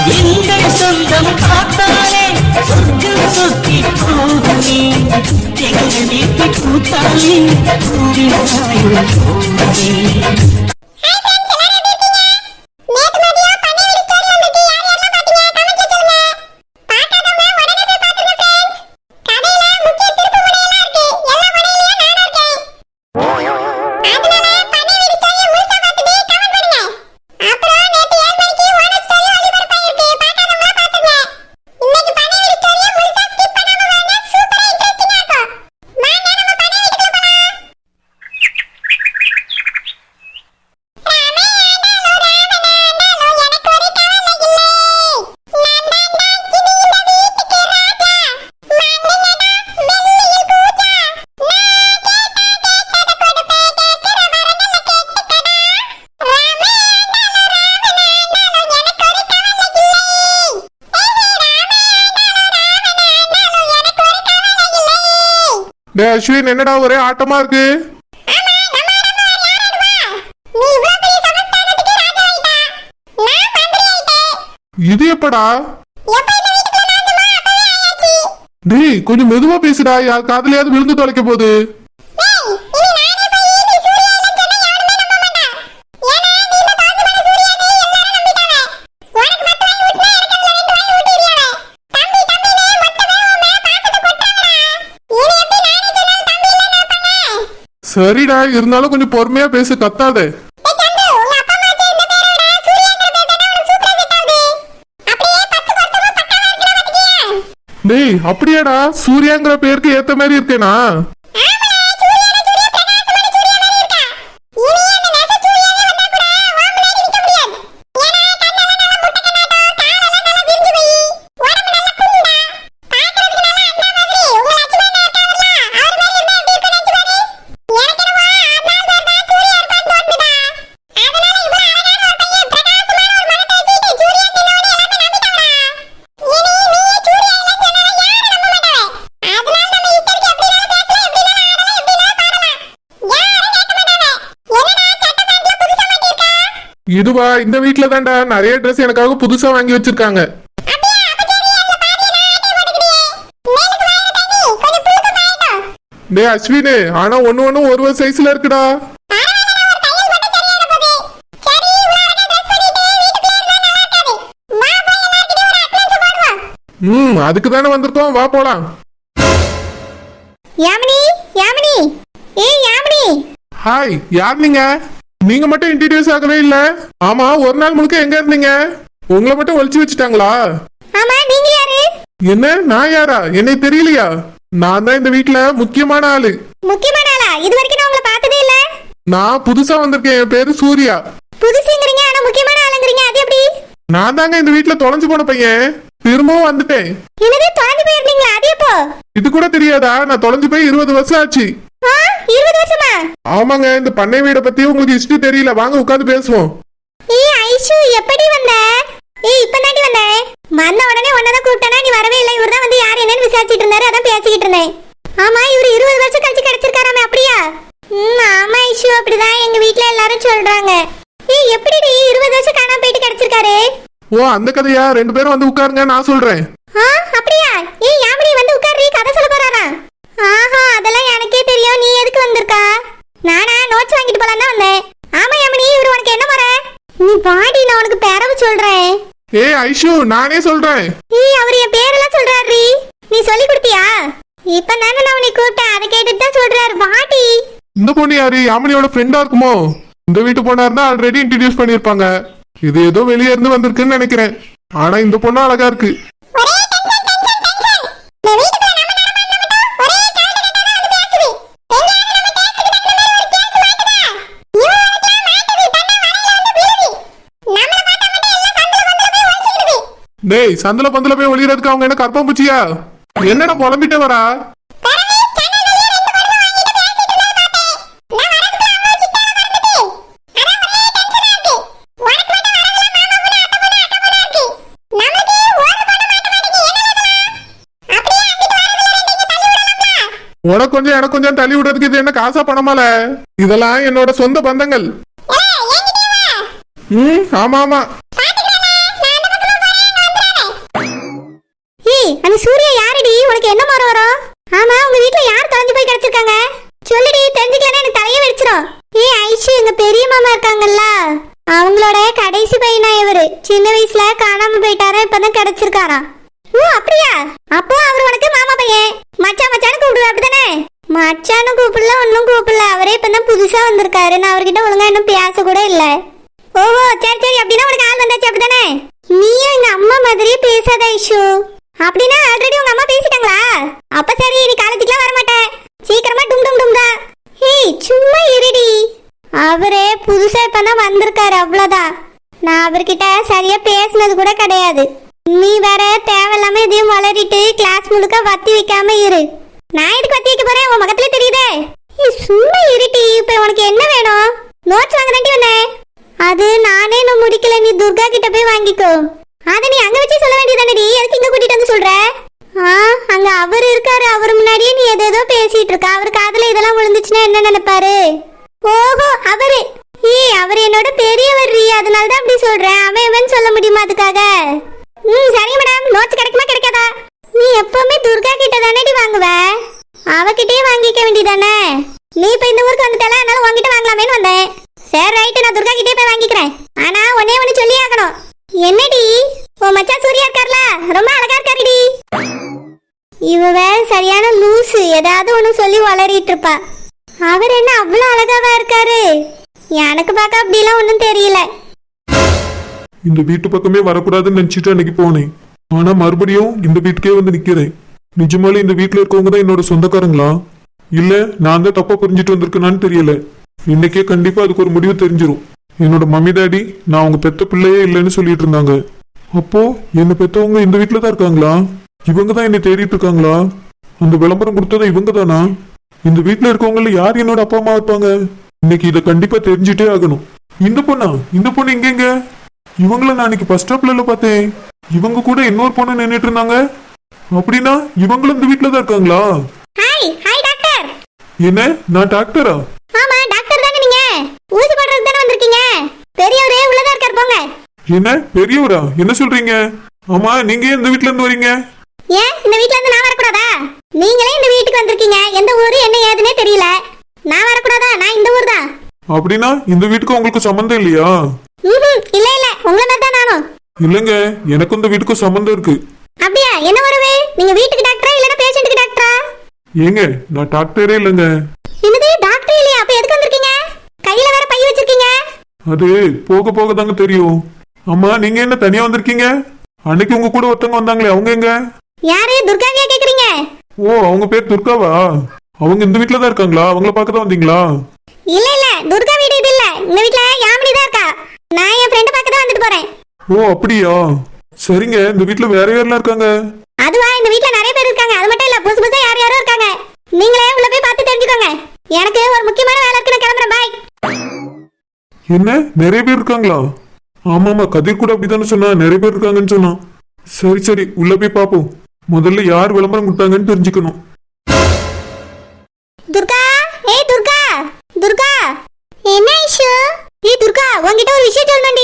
எங்கள் சொந்தம் பார்த்தாலே சொர்க்கம் சொத்தி போகுமே எங்கள் வீட்டு கூத்தாலே கூறினாயும் போகுமே டே அஸ்வின் என்னடா ஒரே ஆட்டமா இருக்கு? இது எப்படா? டேய் கொஞ்சம் மெதுவா பேசுடா. யார் காதுலயாவது விழுந்து தொலைக்க போகுது. சரிடா இருந்தாலும் கொஞ்சம் பொறுமையா பேசு கத்தாதே. டேய் அப்படியாடா சூர்யாங்கிற பேருக்கு ஏத்த மாதிரி இருக்கேனா? இதுவா இந்த வீட்ல தான்டா நிறைய ட்ரெஸ் எனக்காக புதுசா வாங்கி வச்சிருக்காங்க. டேய் அஸ்வினு ஆனா ஒண்ணு ஒண்ணு ஒரு ஒரு சைஸ்ல இருக்குடா. ம் அதுக்கு தானே வந்திருக்கோம். வா போலாம். யாமினி யாமினி. ஏய் யாமினி. ஹாய் யார் நீங்க? நீங்க மட்டும் இன்ட்ரடியூஸ் ஆகவே இல்ல. ஆமா ஒரு நாள் முழுக்க எங்க இருந்தீங்க? உங்களை மட்டும் ஒளிச்சு வச்சுட்டாங்களா? ஆமா நீங்க யாரு? என்ன நான் யாரா? என்னை தெரியலையா? நான் தான் இந்த வீட்ல முக்கியமான ஆளு. முக்கியமான ஆளா? இது வரைக்கும் நான் உங்களை பார்த்ததே இல்ல. நான் புதுசா வந்திருக்கேன் என் பேரு சூர்யா. புதுசுங்கிறீங்க ஆனா முக்கியமான ஆளுங்கிறீங்க அது எப்படி? நான் தாங்க இந்த வீட்ல தொலைஞ்சு போன பையன். திரும்பவும் வந்துட்டேன். என்னது தொலைஞ்சு போயிருந்தீங்களா? அது எப்போ? இது கூட தெரியாதா? நான் தொலைஞ்சு போய் இருபது வருஷம் ஆச்சு. இருபது வருஷமா? ஆமாங்க இந்த பண்ணை வீடை பத்தி உங்களுக்கு ஹிஸ்டரி தெரியல. வாங்க உட்காந்து பேசுவோம். ஏய் ஐஷு எப்படி வந்த? ஏய் இப்ப தாண்டி வந்தேன் வந்த உடனே உன்னதான் கூப்பிட்டனா? நீ வரவே இல்லை. இவர் தான் வந்து யார் என்னன்னு விசாரிச்சிட்டு இருந்தாரு. அதான் பேசிக்கிட்டு இருந்தேன். ஆமா இவர் இருபது வருஷம் கழிச்சு கிடைச்சிருக்காராமே அப்படியா? ம் ஆமா ஐஷு அப்படிதான் எங்க வீட்ல எல்லாரும் சொல்றாங்க. ஏய் எப்படிடி இருபது வருஷம் காணாம போயிட்டு கிடைச்சிருக்காரு? ஓ அந்த கதையா? ரெண்டு பேரும் வந்து உட்காருங்க நான் சொல்றேன். ஆ அப்படியா? ஏய் யாமினி வந்து உட்கார்றி கதை சொல்ல போறாரா? ஆஹா அதெல்லாம் எனக்கே தெரியும். நீ எதுக்கு வந்திருக்கா நானா நோட்ஸ் வாங்கிட்டு போலாம் தான் வந்தேன் ஆமா யாமினி இவர் உனக்கு என்ன முறை நீ பாடி நான் உனக்கு பேரவு சொல்றேன் ஏய் ஐஷு நானே சொல்றேன். ஏய் அவர் என் பேரெல்லாம் சொல்றாரு நீ சொல்லி கொடுத்தியா இப்ப தானே நான் உன்னை கூப்பிட்டேன். அதை கேட்டுட்டு தான் சொல்றாரு. வாடி இந்த பொண்ணு யாரு? யாமினியோட ஃப்ரெண்டா இருக்குமோ? இந்த வீட்டு இருந்தா ஆல்ரெடி இன்ட்ரடியூஸ் பண்ணிருப்பாங்க இது ஏதோ வெளியே இருந்து வந்திருக்குன்னு நினைக்கிறேன். ஆனா இந்த பொண்ணு அழகா இருக்கு ஒரே டென்ஷன் டென்ஷன் டென்ஷன் இந்த வீட்டுக்குள்ள நம்ம நடமாட்டம் மட்டும் ஒரே காலத்து கட்டா தான் வந்து பேசுது எங்கயாவது நம்ம பேசுறதுக்கு தகுந்த மாதிரி ஒரு கேஸ் மாட்டுதா இவனுக்கெல்லாம் மாட்டுது தன்னை வலையில வந்து விழுது நம்மள பார்த்தா மட்டும் எல்லாம் சந்தில பந்தல போய் ஒளிச்சுக்கிடுது டேய் சந்தல பந்தல போய் ஒளியறதுக்கு அவங்க என்ன கற்பம் பூச்சியா? என்னடா புலம்பிட்டே வரா? உனக்கு கொஞ்சம் எனக்கு கொஞ்சம் தள்ளி விடுறதுக்கு இது என்ன காசா பணமால? இதெல்லாம் என்னோட சொந்த பந்தங்கள். ம் ஆமா ஆமா. என்ன மரம் வரும்? ஆமா உங்க வீட்டுல யார் தொலைஞ்சு போய் கிடைச்சிருக்காங்க? சொல்லிடி தெரிஞ்சுக்கலாம் எனக்கு தலையே வெடிச்சிரும். ஏ ஐஷு எங்க பெரிய மாமா இருக்காங்கல்ல? அவங்களோட கடைசி பையனா இவரு. சின்ன வயசுல காணாம போயிட்டாரா இப்பதான் கிடைச்சிருக்காராம் ஓ அப்படியா? அப்போ அவர் உனக்கு மாமா பையன். மச்சான் மச்சான் கூப்பிடுவா அப்படிதானே மச்சான்னு கூப்பிடல ஒன்னும் கூப்பிடல. அவரே இப்பதான் புதுசா வந்திருக்காரு. நான் அவர்கிட்ட ஒழுங்கா இன்னும் பேச கூட இல்ல. ஓஹோ சரி சரி அப்படின்னா உனக்கு ஆள் வந்தாச்சு அப்படிதானே நீயும் எங்க அம்மா மாதிரியே பேசாத ஐஷு. அப்படின்னா அவர்கிட்ட சரியா பேசுனது கூட கிடையாது. நீ வேற தேவையில்லாம இதையும் வளரிட்டு கிளாஸ் முழுக்க வத்தி வைக்காம இரு. நான் எதுக்கு வத்தி வைக்க போறேன்? உன் முகத்துல தெரியுதே. ஏய், சும்மா இருட்டி இப்ப உனக்கு என்ன வேணும்? நோட்ஸ் வாங்க தாண்டி வந்தேன் அது நானே இன்னும் முடிக்கல. நீ துர்கா கிட்ட போய் வாங்கிக்கோ. அத நீ அங்க வச்சு சொல்ல வேண்டியதானடி எதுக்கு இங்க கூட்டிட்டு வந்து சொல்ற? ஆ அங்க அவர் இருக்காரு. அவர் முன்னாடியே நீ ஏதேதோ பேசிட்டு இருக்க. அவர் காதுல இதெல்லாம் விழுந்துச்சுன்னா என்ன நினைப்பாரு? ஓஹோ அவரு. ஏய் அவர் என்னோட பெரியவர் ரீ அதனால தான் அப்படி சொல்றேன். அவன் இவன் சொல்ல முடியுமா அதுக்காக? ம் சரி மேடம் நோட்ஸ் கிடைக்குமா கிடைக்காதா? நீ எப்பவுமே துர்கா கிட்ட தானேடி வாங்குவ? அவகிட்டயே வாங்கிக்க வேண்டியதானே? நீ இப்ப இந்த ஊருக்கு வந்துட்டல அதனால உன்கிட்ட வாங்கலாமேன்னு வந்தேன். சரி ரைட்டு நான் துர்கா கிட்டே போய் வாங்கிக்கிறேன். ஆனா ஒன்னே ஒண்ணு சொல்லி ஆகணும். என்னடி? உன் மச்சான் சூர்யா இருக்கார்ல? ரொம்ப அழகா இருக்காருடி. இவ வேற சரியான லூசு. ஏதாவது ஒண்ணு சொல்லி வளரிட்டு இருப்பா. அவர் என்ன அவ்வளவு அழகாவா இருக்காரு? எனக்கு பார்க்க அப்படிலாம் ஒன்றும் தெரியல. இந்த வீட்டு பக்கமே வரக்கூடாதுன்னு நினைச்சிட்டு அன்னைக்கு போனேன். ஆனா மறுபடியும் இந்த வீட்டுக்கே வந்து நிக்கிறேன். நிஜமாலே இந்த வீட்டுல இருக்கவங்க தான் என்னோட சொந்தக்காரங்களா? இல்ல நான் தான் தப்பா புரிஞ்சிட்டு வந்திருக்கேனான்னு தெரியல. இன்னைக்கே கண்டிப்பா அதுக்கு ஒரு முடிவு தெரிஞ்சிடும் என்னோட மம்மி டாடி நான் அவங்க பெத்த பிள்ளையே இல்லைன்னு சொல்லிட்டு இருந்தாங்க. அப்போ என்ன பெத்தவங்க இந்த வீட்டுல தான் இருக்காங்களா? இவங்க தான் என்னை தேடிட்டு இருக்காங்களா? அந்த விளம்பரம் கொடுத்தது இவங்க தானா? இந்த வீட்டுல இருக்கவங்கள யார் என்னோட அப்பா அம்மா இருப்பாங்க? இன்னைக்கு இதை கண்டிப்பா தெரிஞ்சுட்டே ஆகணும். இந்த பொண்ணா? இந்த பொண்ணு எங்கெங்க இவங்கள நான் இன்னைக்கு பஸ் ஸ்டாப்ல பார்த்தேன். இவங்க கூட இன்னொரு பொண்ணு நின்னுட்டு இருந்தாங்க. அப்படின்னா இவங்களும் இந்த வீட்டுல தான் இருக்காங்களா? ஹாய் ஹாய் டாக்டர் என்ன? நான் டாக்டரா ஆமா டாக்டர் தானே நீங்க. ஊசி போடுறதுக்கு தானே வந்திருக்கீங்க. பெரியவரே உள்ளதா இருக்கார் போங்க. என்ன? பெரியவரா? என்ன சொல்றீங்க? ஆமா நீங்க இந்த வீட்ல இருந்து வரீங்க? ஏன்? இந்த வீட்ல இருந்து நான் வரக்கூடாதா? நீங்களே இந்த வீட்டுக்கு வந்திருக்கீங்க. எந்த ஊரு என்ன ஏதுனே தெரியல. நான் வரக்கூடாதா? நான் இந்த ஊர் தான் அப்படின்னா இந்த வீட்டுக்கு உங்களுக்கு சம்மந்தம் இல்லையா? இல்ல இல்ல. உங்களை தான் நானும். இல்லைங்க. எனக்கும் இந்த வீட்டுக்கும் சம்மந்தம் இருக்கு. அப்படியா? என்ன உறவு நீங்க வீட்டுக்கு டாக்டரா இல்லனா பேஷண்ட்டுக்கு டாக்டரா? ஏங்க நான் டாக்டரே இல்லைங்க. என்னது? டாக்டர் இல்லையா? அப்ப எதுக்கு வந்திருக்கீங்க? கையில வேற பை வச்சிருக்கீங்க. அது போக போக தாங்க தெரியும். அம்மா நீங்க என்ன தனியா வந்திருக்கீங்க? அன்னைக்கு உங்க கூட ஒருத்தவங்க வந்தாங்களே அவங்க எங்க? யாரு? துர்காவியா கேக்குறீங்க? ஓ அவங்க பேர் துர்காவா? அவங்க இந்த வீட்ல தான் இருக்காங்களா? அவங்கள பார்க்க தான் வந்தீங்களா? இல்ல இல்ல. துர்கா வீடு இது இல்ல. இந்த வீட்ல யாமினி தான் இருக்கா? நான் என் ஃப்ரெண்ட் பார்க்க தான் வந்துட்டு போறேன். ஓ அப்படியா? சரிங்க. இந்த வீட்ல வேற யாரெல்லாம் இருக்காங்க? அதுவா இந்த வீட்ல நிறைய பேர் இருக்காங்க. அது மட்டும் இல்ல புதுசு புதுசா யார் யாரும் இருக்காங்க. நீங்களே உள்ள போய் பார்த்து தெரிஞ்சுக்கோங்க. எனக்கு ஒரு முக்கியமான வேலை இருக்கு. நான் கிளம்புறேன். பாய் என்ன? நிறைய பேர் இருக்காங்களா? ஆமாமா கதிர் கூட அப்படித்தானே சொன்னா. நிறைய பேர் இருக்காங்கன்னு சொன்னான். சரி சரி. உள்ள போய் பாப்போம் முதல்ல யார் விளம்பரம் கொடுத்தாங்கன்னு தெரிஞ்சுக்கணும். ஏய் துர்கா உன்கிட்ட ஒரு விஷயம் சொல்லணும்டி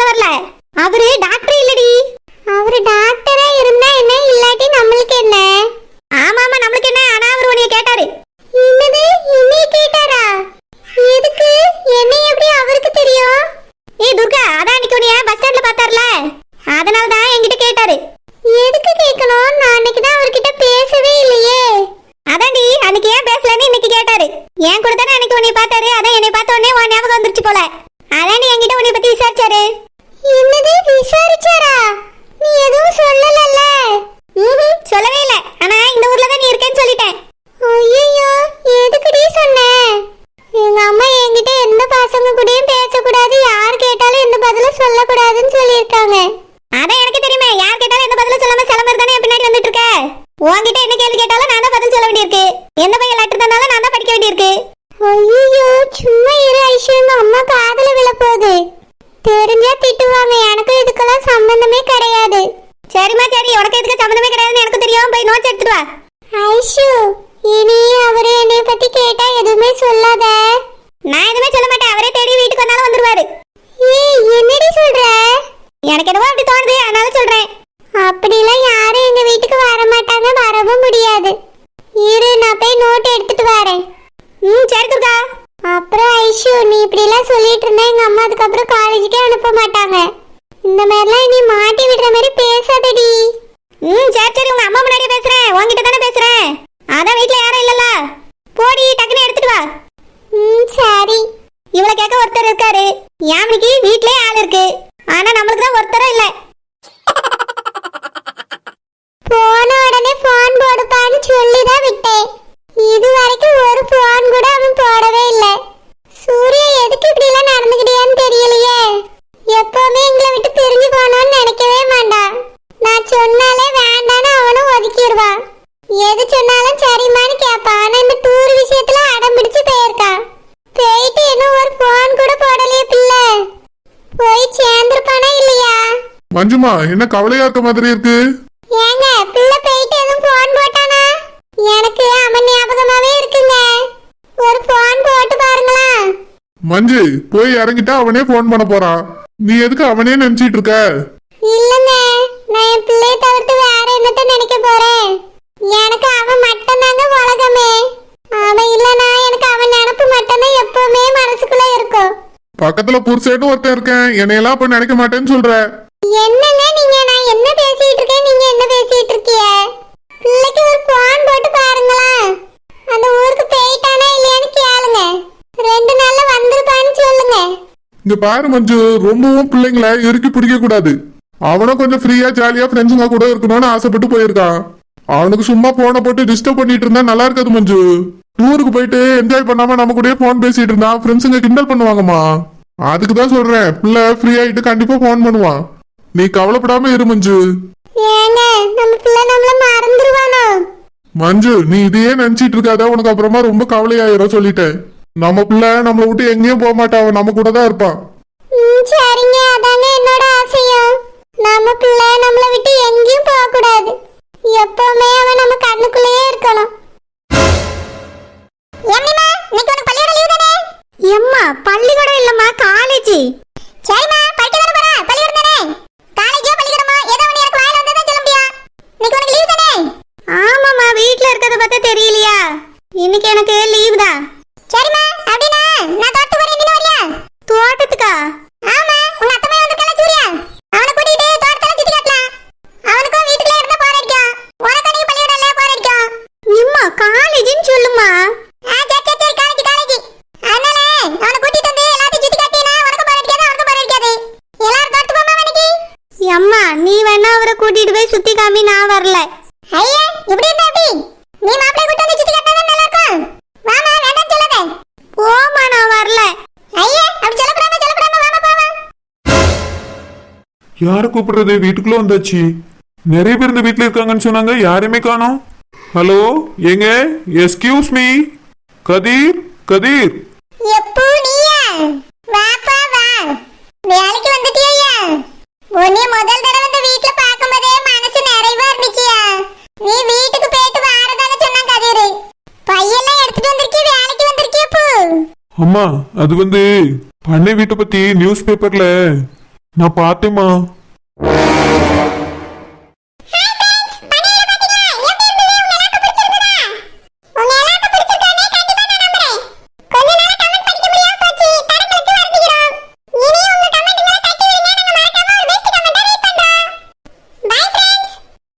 சொல்ல வரல. அவரு டாக்டர் இல்லடி. அவரு டாக்டரா இருந்தா என்ன இல்லாட்டி நம்மளுக்கு என்ன? ஆமா ஆமா நம்மளுக்கு என்ன? ஆனா அவர் உன்னைய கேட்டாரு. என்னது? என்னைய கேட்டாரா? எதுக்கு? என்ன எப்படி அவருக்கு தெரியும்? ஏய் துர்கா அதான் அன்னைக்கு உன்னைய பஸ் ஸ்டாண்ட்ல பார்த்தார்ல. அதனால தான் என்கிட்ட கேட்டாரு. எதுக்கு கேட்கணும்? நான் அன்னைக்கு தான் அவர்கிட்ட பேசவே இல்லையே. அதான்டி அன்னைக்கு ஏன் பேசலன்னு இன்னைக்கு கேட்டாரு. ஏன் கூட தானே அன்னைக்கு உன்னை பார்த்தாரு? அதான் என்னை பார்த்த உடனே உன் ஞாபகம் வந்துருச்சு போல. அதான் என்கிட்ட உன்னை பத்தி விசாரிச்சாரு. இப்படிலாம் சொல்லிட்டு இருந்தா எங்க அம்மா அதுக்கப்புறம் காலேஜுக்கே அனுப்ப மாட்டாங்க. இந்த மாதிரிலாம் நீ மாட்டி விடுற மாதிரி பேசாதடி. ம் சரி சரி உங்க அம்மா முன்னாடியே பேசுறேன். உன்கிட்ட தானே பேசுறேன். அதான் வீட்ல யாரும் இல்லல போடி டக்குன்னு எடுத்துட்டு வா. ம் சரி. இவளை கேட்க ஒருத்தர் இருக்காரு. யாமினிக்கு வீட்லயே ஆள் இருக்கு. ஆனா நம்மளுக்கு தான் ஒருத்தரும் இல்ல. போன உடனே போன் போடுப்பான்னு சொல்லி தான் விட்டேன். இது வரைக்கும் ஒரு போன் கூட அவன் போடவே இல்ல சூர்யா எதுக்கு இப்படி எல்லாம் நடந்துக்கிட்டியான்னு தெரியலையே எப்பவுமே எங்களை விட்டு பிரிஞ்சு போனோம்னு நினைக்கவே மாட்டான் நான் சொன்னாலே வேண்டான்னு அவனும் ஒதுக்கிடுவான் எது சொன்னாலும் சரிம்மான்னு கேட்பான் ஆனா இந்த டூர் விஷயத்துல அடம் பிடிச்சு போயிருக்கான் போயிட்டு இன்னும் ஒரு போன் கூட போடலையே பிள்ளை போய் சேர்ந்துருப்பானா இல்லையா மஞ்சுமா என்ன கவலையா இருக்க மாதிரி இருக்கு? ஏங்க பிள்ளை போயிட்டு எதுவும் போன் போட்டானா? எனக்கு அவன் ஞாபகமாவே இருக்குங்க. ஒரு போன் போட்டு பாருங்களா மஞ்சு போய் இறங்கிட்டா அவனே ஃபோன் பண்ண போறான். நீ எதுக்கு அவனே நினைச்சிட்டு இருக்க? இல்லங்க நான் என் பிள்ளைய தவிர்த்து வேற என்னத்த நினைக்க போறேன்? எனக்கு அவன் மட்டும்தாங்க உலகமே. அவன் இல்லனா எனக்கு அவன் நினப்பு மட்டும்தான் எப்பவுமே மனசுக்குள்ள இருக்கும். பக்கத்துல புருஷன்னு ஒருத்தன் இருக்கேன். என்னையெல்லாம் அப்ப நினைக்க மாட்டேன்னு சொல்ற. என்னங்க இங்க பாரு மஞ்சு ரொம்பவும் பிள்ளைங்களை இறுக்கி பிடிக்க கூடாது. அவனும் கொஞ்சம் ஃப்ரீயா ஜாலியா ஃப்ரெண்ட்ஸுங்க கூட இருக்கணும்னு ஆசைப்பட்டு போயிருக்கான். அவனுக்கு சும்மா போனை போட்டு டிஸ்டர்ப் பண்ணிட்டு இருந்தா நல்லா இருக்காது மஞ்சு. டூருக்கு போயிட்டு என்ஜாய் பண்ணாம நம்ம கூடயே போன் பேசிட்டு இருந்தா ஃப்ரெண்ட்ஸுங்க கிண்டல் பண்ணுவாங்கம்மா. அதுக்கு தான் சொல்றேன் பிள்ளை ஃப்ரீ ஆயிட்டு கண்டிப்பா போன் பண்ணுவான். நீ கவலைப்படாம இரு மஞ்சு. மஞ்சு நீ இதையே நினைச்சிட்டு இருக்காத உனக்கு அப்புறமா ரொம்ப கவலையாயிரும் சொல்லிட்டேன். நம்ம பிள்ளை நம்மளை விட்டு எங்கேயும் போக மாட்டான் அவன் நம்ம கூட தான் இருப்பான். சரிங்க. அதாங்க என்னோட ஆசையும். நம்ம பிள்ளை நம்மள விட்டு எங்கேயும் போக கூடாது எப்பவுமே அவன் நம்ம கண்ணுக்குள்ளேயே இருக்கணும். எம்மா பள்ளிக்கூடம் இல்லம்மா காலேஜ் சரிம்மா படிக்க தானே போற? பள்ளிக்கூடம் தானே? காலேஜோ பள்ளிக்கூடமோ ஏதோ ஒன்று எனக்கு வாயில வந்தா சொல்ல முடியும். இன்னைக்கு உனக்கு லீவ் தானே? ஆமாம்மா வீட்ல இருக்கறத பார்த்தா தெரியலையா இன்னைக்கு எனக்கு லீவ் தான் சரிம்மா அப்படினா நான் தோட்டத்துக்கு வரேன் நீ வரியா தோட்டத்துக்கா ஆமா உங்க அத்தை பையன் வந்திருக்கல சூர்யா அவனை கூட்டிட்டு தோட்டத்துல சுத்தி காட்டலாம் அவனுக்கும் வீட்டுக்குள்ள இருந்தா போர் அடிக்கும் உனக்கு நீ பள்ளிக்கூடம் இல்ல போர் அடிக்கும் நிம்மா காலேஜ்னு சொல்லுமா ஆ சரி சரி சரி காலேஜ் காலேஜ் அதனால அவனை கூட்டிட்டு வந்து எல்லாத்தையும் சுத்தி காட்டினா உனக்கு போர் அடிக்காது அவனுக்கும் போர் அடிக்காது எல்லாரும் தோட்டத்துக்கு போமா இன்னைக்கு அம்மா நீ வேணா அவரை கூட்டிட்டு போய் சுத்தி காமி நான் வரல ஐயா இப்படி இருந்தா எப்படி நீ மாப்பிள்ளை கூட்டி வந்து சுத்தி காட்டினா நல்லா இருக்கும் வாமா வேண்டாம் சொல்லாத போமா நான் வரல ஐயா அப்படி சொல்லக்கூடாது சொல்லக்கூடாது வாமா போமா யார கூப்பிடுறது? வீட்டுக்குள்ள வந்தாச்சு. நிறைய பேர் இந்த வீட்ல இருக்காங்கன்னு சொன்னாங்க. யாரையுமே காணோம். ஹலோ ஏங்க? Excuse me Kathir? கதீர்? எப்போ நீயா? வாப்பா வா. வேலைக்கு வந்துட்டியா? உன்னை முதல் தடவை இந்த வீட்ல பார்க்கும்போதே மனசு நிறைவா இருந்துச்சியா? நீ வீட்டுக்கு போயிட்டு வாரதாக சொன்னா கதிரு. பையெல்லாம் எடுத்துட்டு வந்திருக்கீ வேலைக்கு வந்திருக்கிய பூ? அம்மா அது வந்து பண்ணை வீட்டை பத்தி நியூஸ் பேப்பர்ல நான் பார்த்தேம்மா